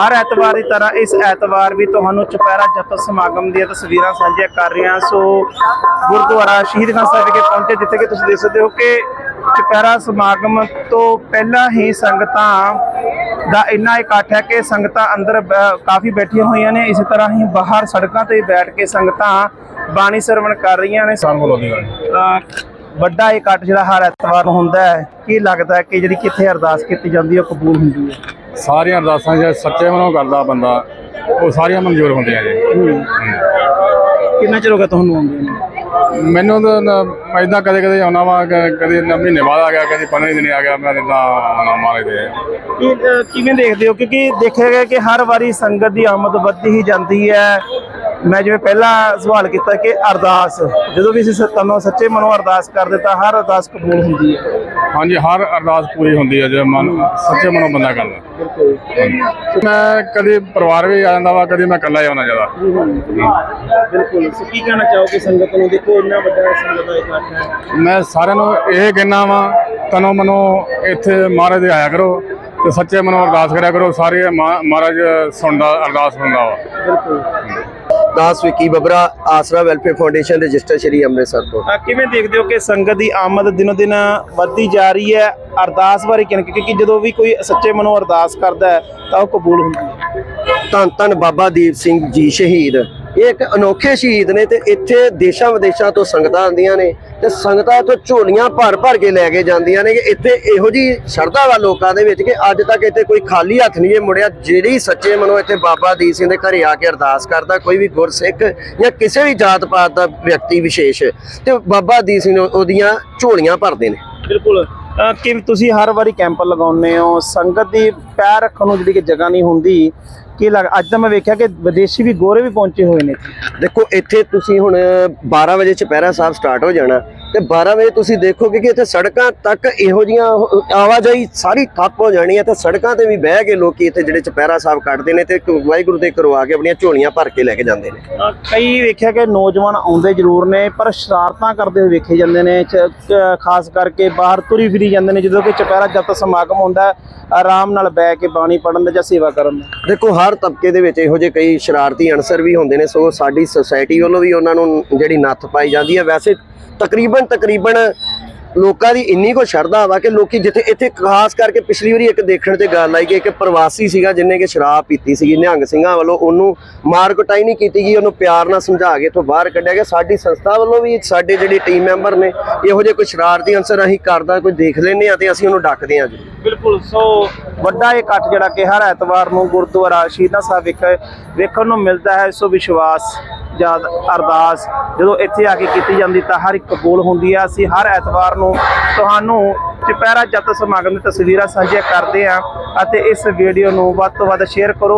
ਹਰ ਐਤਵਾਰ ਦੀ ਤਰ੍ਹਾਂ ਇਸ ਐਤਵਾਰ ਵੀ ਤੁਹਾਨੂੰ ਚੁਪਹਿਰਾ ਜਪਤ ਸਮਾਗਮ ਦੀਆਂ ਤਸਵੀਰਾਂ ਸਾਂਝੀਆਂ ਕਰ ਰਹੇ ਹਾਂ। ਸੋ ਗੁਰਦੁਆਰਾ ਸ਼ਹੀਦ ਖਾਨ ਸਾਹਿਬ ਵਿਖੇ ਪਹੁੰਚੇ ਜਿੱਥੇ ਕਿ ਤੁਸੀਂ ਦੇਖ ਸਕਦੇ ਹੋ ਕਿ ਚੁਪਹਿਰਾ ਸਮਾਗਮ ਤੋਂ ਪਹਿਲਾਂ ਹੀ ਸੰਗਤਾਂ ਦਾ ਇੰਨਾ ਇਕੱਠ ਹੈ ਕਿ ਸੰਗਤਾਂ ਅੰਦਰ ਕਾਫੀ ਬੈਠੀਆਂ ਹੋਈਆਂ ਨੇ। ਇਸੇ ਤਰ੍ਹਾਂ ਹੀ ਬਾਹਰ ਸੜਕਾਂ ਤੇ ਬੈਠ ਕੇ ਸੰਗਤਾਂ ਬਾਣੀ ਸਰਵਣ ਕਰ ਰਹੀਆਂ ਨੇ। ਵੱਡਾ ਇਕੱਠ ਜਿਹੜਾ ਹਰ ਐਤਵਾਰ ਨੂੰ ਹੁੰਦਾ ਹੈ। ਕੀ ਲੱਗਦਾ ਹੈ ਕਿ ਜਿਹੜੀ ਕਿੱਥੇ ਅਰਦਾਸ ਕੀਤੀ ਜਾਂਦੀ ਹੈ ਉਹ ਕਬੂਲ ਹੁੰਦੀ ਹੈ? ਸਾਰੀਆਂ ਅਰਦਾਸਾਂ ਜੇ ਸੱਚੇ ਮਨੋਂ ਕਰਦਾ ਬੰਦਾ ਉਹ ਸਾਰੀਆਂ ਮਨਜ਼ੂਰ ਹੁੰਦੀਆਂ ਜੀ। ਕਿੰਨਾ ਚਿਰ ਹੋ ਗਿਆ ਤੁਹਾਨੂੰ ਆਉਂਦੇ ਨੇ? ਮੈਨੂੰ ਤਾਂ ਇਦਾਂ ਕਦੇ ਕਦੇ ਆਉਣਾ ਵਾ ਕਦੇ ਨਾ ਮਹੀਨੇ ਬਾਅਦ ਆ ਗਿਆ ਕਦੇ 15 ਦਿਨ ਆ ਗਿਆ ਮੈਂ ਇਦਾਂ ਲੈਦੇ ਇਹ ਅ, ਕਿਵੇਂ ਦੇਖਦੇ ਹੋ? ਕਿਉਂਕਿ ਦੇਖਿਆ ਗਿਆ ਕਿ ਹਰ ਵਾਰੀ ਸੰਗਤ ਦੀ ਆਮਦ ਵੱਧਦੀ ਹੀ ਜਾਂਦੀ ਹੈ। ਮੈਂ ਜਿਵੇਂ ਪਹਿਲਾਂ ਸਵਾਲ ਕੀਤਾ ਕਿ ਅਰਦਾਸ ਜਦੋਂ ਵੀ ਅਸੀਂ ਸਤਨੋਂ ਸੱਚੇ ਮਨੋਂ ਅਰਦਾਸ ਕਰਦੇ ਤਾਂ ਹਰ ਅਰਦਾਸ ਕਬੂਲ ਹੁੰਦੀ ਹੈ। ਹਾਂਜੀ ਹਰ ਅਰਦਾਸ ਪੂਰੀ ਹੁੰਦੀ ਹੈ ਜੇ ਮਨ ਸੱਚੇ ਮਨੋਂ ਬੰਦਾ ਕਰਦਾ। ਮੈਂ ਕਦੇ ਪਰਿਵਾਰ ਵੀ ਆ ਜਾਂਦਾ ਵਾ ਕਦੇ ਮੈਂ ਇਕੱਲਾ ਹੀ ਆਉਣਾ ਜ਼ਿਆਦਾ। ਬਿਲਕੁਲ। ਸੋ ਕੀ ਕਹਿਣਾ ਚਾਹੋਗੇ ਸੰਗਤ ਨੂੰ? ਦੇਖੋ ਇੰਨਾ ਵੱਡਾ ਸੰਗਤ ਦਾ ਇਕੱਠ ਹੈ। ਮੈਂ ਸਾਰਿਆਂ ਨੂੰ ਇਹ ਕਹਿਣਾ ਵਾ ਤਨੋ ਮਨੋ ਇੱਥੇ ਮਹਾਰਾਜ ਦੇ ਆਇਆ ਕਰੋ ਤੇ ਸੱਚੇ ਮਨੋਂ ਅਰਦਾਸ ਕਰਿਆ ਕਰੋ ਸਾਰੇ ਮਹਾ- ਮਹਾਰਾਜ ਸੁਣਦਾ ਅਰਦਾਸ ਸੁਣਦਾ ਵਾ। ਬਿਲਕੁਲ। ਦਾਸ Vicky Babra Aasra welfare foundation register Shri Amritsar ਤੋਂ। ਤਾਂ ਕਿਵੇਂ ਦੇਖਦੇ ਹੋ ਕਿ ਸੰਗਤ ਦੀ ਆਮਦ ਦਿਨੋ ਦਿਨ ਵੱਧਦੀ ਜਾ ਰਹੀ ਹੈ? ਅਰਦਾਸ ਬਾਰੇ ਕਿਨ ਕਿਉਂਕਿ ਜਦੋਂ ਵੀ ਕੋਈ ਸੱਚੇ ਮਨੋਂ ਅਰਦਾਸ ਕਰਦਾ ਹੈ ਤਾਂ ਉਹ ਕਬੂਲ ਹੁੰਦੀ ਹੈ। ਧੰਨ ਧੰਨ ਬਾਬਾ ਦੀਪ ਸਿੰਘ ਜੀ ਸ਼ਹੀਦ। ਇਹ ਇੱਕ ਅਨੋਖੇ ਸ਼ਹੀਦ ਨੇ ਤੇ ਇੱਥੇ ਦੇਸ਼ਾਂ ਵਿਦੇਸ਼ਾਂ ਤੋਂ ਸੰਗਤਾਂ ਆਉਂਦੀਆਂ ਨੇ ਤੇ ਸੰਗਤਾਂ ਤੋਂ ਝੋਲੀਆਂ ਭਰ ਭਰ ਕੇ ਲੈ ਕੇ ਜਾਂਦੀਆਂ ਨੇ ਕਿ ਇੱਥੇ ਇਹੋ ਜੀ ਸ਼ਰਧਾ ਵਾ ਲੋਕਾਂ ਦੇ ਵਿੱਚ ਕਿ ਅੱਜ ਤੱਕ ਇੱਥੇ ਕੋਈ ਖਾਲੀ ਹੱਥ ਨਹੀਂ ਇਹ ਮੁੜਿਆ। ਜਿਹੜੀ ਸੱਚੇ ਮਨੋਂ ਇੱਥੇ ਬਾਬਾ ਦੀਪ ਸਿੰਘ ਦੇ ਘਰੇ ਆ ਕੇ ਅਰਦਾਸ ਕਰਦਾ, ਕੋਈ ਵੀ ਗੁਰਸਿੱਖ ਜਾਂ ਕਿਸੇ ਵੀ ਜਾਤ ਪਾਤ ਦਾ ਵਿਅਕਤੀ ਵਿਸ਼ੇਸ਼, ਤੇ ਬਾਬਾ ਦੀਪ ਸਿੰਘ ਉਹਦੀਆਂ ਝੋਲੀਆਂ ਭਰਦੇ ਨੇ। ਬਿਲਕੁਲ। ਕਿ ਤੁਸੀਂ ਹਰ ਵਾਰੀ ਕੈਂਪ ਲਗਾਉਂਦੇ ਹੋ? ਸੰਗਤ ਦੀ ਪੈਰ ਰੱਖਣ ਨੂੰ ਜਿਹੜੀ ਕਿ ਜਗ੍ਹਾ ਨਹੀਂ ਹੁੰਦੀ, ਕੀ ਲੱਗ, ਅੱਜ ਤਾਂ ਮੈਂ ਵੇਖਿਆ ਕਿ ਵਿਦੇਸ਼ੀ ਵੀ ਗੋਰੇ ਵੀ ਪਹੁੰਚੇ ਹੋਏ ਨੇ। ਦੇਖੋ, ਇੱਥੇ ਤੁਸੀਂ ਹੁਣ 12 ਵਜੇ ਚੁਪਹਿਰਾ ਸਾਹਿਬ ਸਟਾਰਟ ਹੋ ਜਾਣਾ। ਤੇ 12 ਵਜੇ ਤੁਸੀਂ ਦੇਖੋਗੇ ਕਿ ਇੱਥੇ ਸੜਕਾਂ ਤੱਕ ਇਹੋ ਜੀਆਂ ਆਵਾਜਾਈ ਸਾਰੀ ਠੱਪ ਹੋ ਜਾਣੀ ਹੈ ਤੇ ਸੜਕਾਂ ਤੇ ਵੀ ਬਹਿ ਕੇ ਲੋਕੀ ਇੱਥੇ ਜਿਹੜੇ ਚੁਪਹਿਰਾ ਸਾਹਿਬ ਕੱਢਦੇ ਨੇ ਤੇ ਵਾਹਿਗੁਰੂ ਦੇ ਕਰਵਾ ਕੇ ਆਪਣੀਆਂ ਝੋਲੀਆਂ ਭਰ ਕੇ ਲੈ ਕੇ ਜਾਂਦੇ ਨੇ। ਕਈ ਵੇਖਿਆ ਕਿ ਨੌਜਵਾਨ ਆਉਂਦੇ ਜ਼ਰੂਰ ਨੇ, ਪਰ ਸ਼ਰਾਰਤਾਂ ਕਰਦੇ ਹੋਏ ਵੇਖੇ ਜਾਂਦੇ ਨੇ ਖਾਸ ਕਰਕੇ ਬਾਹਰ ਤੁਰੀ ਫਿਰੀ ਜਾਂਦੇ ਨੇ, ਜਦੋਂ ਕਿ ਚਪੈਰਾ ਜਦ ਤੱਕ ਸਮਾਗਮ ਹੁੰਦਾ ਆਰਾਮ ਨਾਲ ਬਹਿ ਕੇ ਬਾਣੀ ਪੜਨ ਦਾ ਜਾਂ ਸੇਵਾ ਕਰਨ ਦਾ? ਦੇਖੋ, ਹਰ ਤਬਕੇ ਦੇ ਵਿੱਚ ਇਹੋ ਜਿਹੇ ਕਈ ਸ਼ਰਾਰਤੀ ਅਨਸਰ ਵੀ ਹੁੰਦੇ ਨੇ, ਸੋ ਸਾਡੀ ਸੁਸਾਇਟੀ ਵੱਲੋਂ ਵੀ ਉਹਨਾਂ ਨੂੰ ਜਿਹੜੀ ਨੱਥ ਪਾਈ ਜਾਂਦੀ ਹੈ। ਵੈਸੇ ਤਕਰੀਬਨ ਤਕਰੀਬਨ ਲੋਕਾਂ ਦੀ ਇੰਨੀ ਕੋ ਸ਼ਰਧਾ ਵਾ ਕਿ ਲੋਕੀ ਜਿੱਥੇ ਇੱਥੇ ਖਾਸ ਕਰਕੇ ਪਿਛਲੀ ਵਾਰੀ ਇੱਕ ਦੇਖਣ ਤੇ ਗੱਲ ਆਈ ਕਿ ਇੱਕ ਪ੍ਰਵਾਸੀ ਸੀਗਾ ਜਿਹਨੇ ਕਿ ਸ਼ਰਾਬ ਪੀਤੀ ਸੀਗੀ, ਨਿਹੰਗ ਸਿੰਘਾਂ ਵੱਲੋਂ ਉਹਨੂੰ ਮਾਰ ਕੁਟਾਈ ਨਹੀਂ ਕੀਤੀ ਗਈ, ਉਹਨੂੰ ਪਿਆਰ ਨਾਲ ਸਮਝਾ ਕੇ ਇੱਥੋਂ ਬਾਹਰ ਕੱਢਿਆ ਗਿਆ। ਸਾਡੀ ਸੰਸਥਾ ਵੱਲੋਂ ਵੀ ਸਾਡੇ ਜਿਹੜੇ ਟੀਮ ਮੈਂਬਰ ਨੇ ਇਹੋ ਜਿਹੇ ਕੋਈ ਸ਼ਰਾਰਤੀ ਅਨਸਰ ਅਸੀਂ ਕਰਦਾ ਕੋਈ ਦੇਖ ਲੈਂਦੇ ਆ ਤੇ ਅਸੀਂ ਉਹਨੂੰ ਡੱਕਦੇ ਆ ਜੀ। ਬਿਲਕੁਲ, ਸੋ ਵੱਡਾ ਇਹ ਇਕੱਠ ਜਿਹੜਾ ਕਿ ਹਰ ਐਤਵਾਰ ਨੂੰ ਗੁਰਦੁਆਰਾ ਸ਼ਹੀਦਾਂ ਸਾਹਿਬ ਵਿਖੇ ਵੇਖਣ ਨੂੰ ਮਿਲਦਾ ਹੈ ਸੋ ਵਿਸ਼ਵਾਸ ਜਦ ਅਰਦਾਸ ਜਦੋਂ ਇੱਥੇ ਆ ਕੇ ਕੀਤੀ ਜਾਂਦੀ ਤਾਂ ਹਰ ਇੱਕ ਕਬੂਲ ਹੁੰਦੀ ਹੈ ਅਸੀਂ ਹਰ ਐਤਵਾਰ ਨੂੰ ਤੁਹਾਨੂੰ ਚੁਪਹਿਰਾ ਜੱਤ ਸਮਾਗਮ ਦੀ ਤਸਵੀਰਾਂ ਸਾਂਝੀਆਂ ਕਰਦੇ ਹਾਂ ਅਤੇ ਇਸ ਵੀਡੀਓ ਨੂੰ ਵੱਧ ਤੋਂ ਵੱਧ ਸ਼ੇਅਰ ਕਰੋ।